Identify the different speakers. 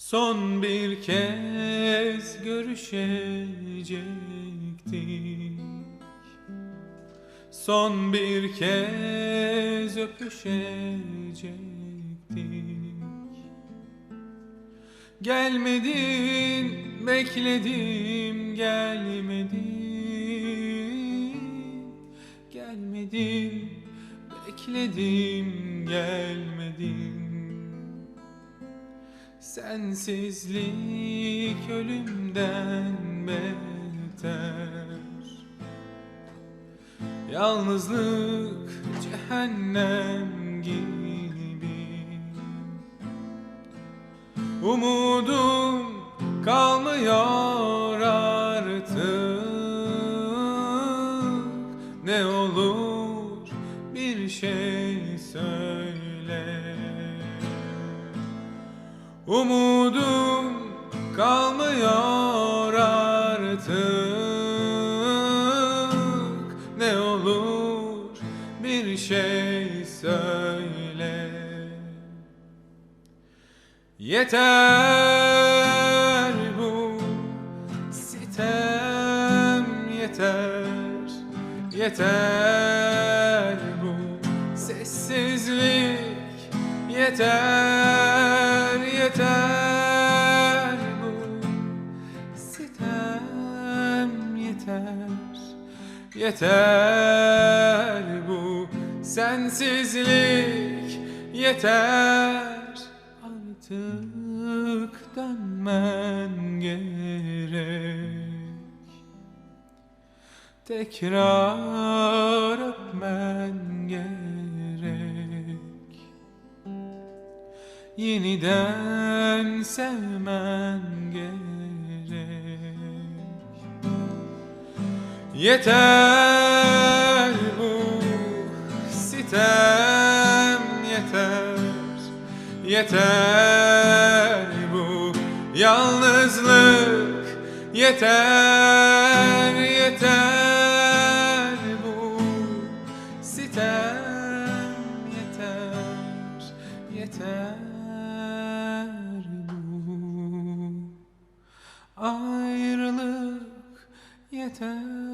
Speaker 1: Son bir kez görüşecektik. Son bir kez öpüşecektik. Gelmedin, bekledim, gelmedin. Gelmedin, bekledim, gelmedin Sensizlik ölümden beter. Yalnızlık cehennem gibi. Umudum kalmıyor artık. Ne olur bir şey söyle Umudum kalmıyor artık. Ne olur bir şey söyle. Yeter bu sitem yeter. Yeter bu sessizlik Yeter yeter bu sitem yeter. Yeter bu sensizlik. Yeter. Artık dönmen gerek. Tekrar öpmen gerek Yeniden sevmen gerek. Yeter bu sitem yeter. Yeter bu yalnızlık. Yeter yeter bu sitem yeter. Yeter ayrılık yeter